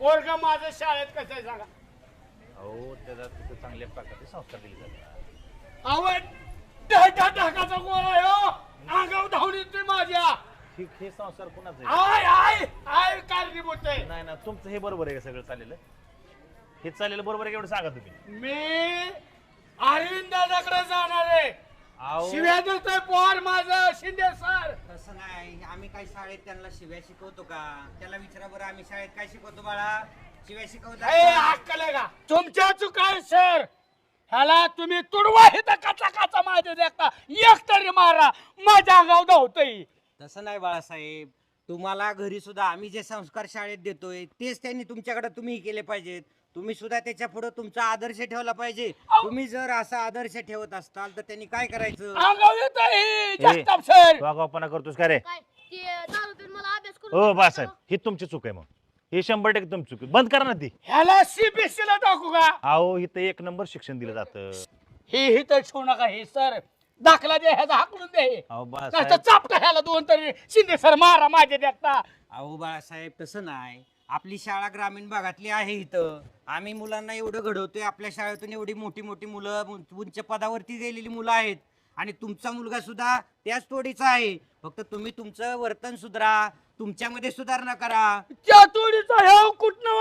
पोरग माझं शाळेत कसं आहे सांगा? अहो त्याचा तिथं चांगल्या प्रकारचे संस्कार दिले जातात. आवड ढाका ढाकाचा गोळा आहे हो. अंगाव धावून येतोय माझ्या. हे हे संस्कार कुणाचं? आहे आय आय आय कारणीभूत आहे नाही ना तुमचं हे बरोबर आहे का सगळं चाललेलं? हे चाललेलं बरोबर आहे का एवढं सांगा तुम्ही? मी अरविंद दादाकडे जाणार आहे. अहो. शिव्या देतोय पोर माझं शिंदे सर. आम्ही काय शाळेत त्यांना शिव्या शिकवतो का? त्याला विचारा बरं आम्ही शाळेत काय शिकवतो बाळा? शिव्या शिकवतो अक्कल का? तुमच्या चुकाय सर. ह्याला तुम्ही तुडवा हे तर काचा काचा माझ्या देखता. एक तरी मारा. माझ्या अंगाव धावतोय. तसं नाही बाळासाहेब. तुम्हाला घरी सुद्धा आम्ही जे संस्कार शाळेत देतोय तेच त्यांनी तुमच्याकडे तुम्ही केले पाहिजेत. तुम्ही सुद्धा त्याच्या पुढे तुमचा आदर्श ठेवला पाहिजे. तुम्ही जर असा आदर्श ठेवत असताल तर त्यांनी काय करायचं? अंगाव येत जगताप सर तू करतोस का रे? काय? हो का? ही तुमची चूक आहे मग. हे शंभर टक्के तुमची चूक आहे. बंद करा ना ती. ह्याला सीबीएसई ला टाकू का? अहो इथं एक नंबर शिक्षण दिलं जातं. हे ही तर ठेवू नका हे सर. दाखला दे ह्याचा हाकलून दे अहो नाही तर बासाहेब चापटा ह्याला दोन तरी. शिंदे सर मारा माझ्या देखता अहो बाळासाहेब तसं नाही. आपली शाळा ग्रामीण भागातली आहे इथं. आम्ही मुलांना एवढं घडवतोय आपल्या शाळेतून एवढी मोठी मोठी मुलं उंच पदावरती गेलेली मुलं आहेत. आणि तुमचा मुलगा सुद्धा त्याच तोडीचा आहे. फक्त तुम्ही तुमचं वर्तन सुधारा तुमच्यामध्ये सुधारणा करा. त्या तोडीचा ह्यो कुठनं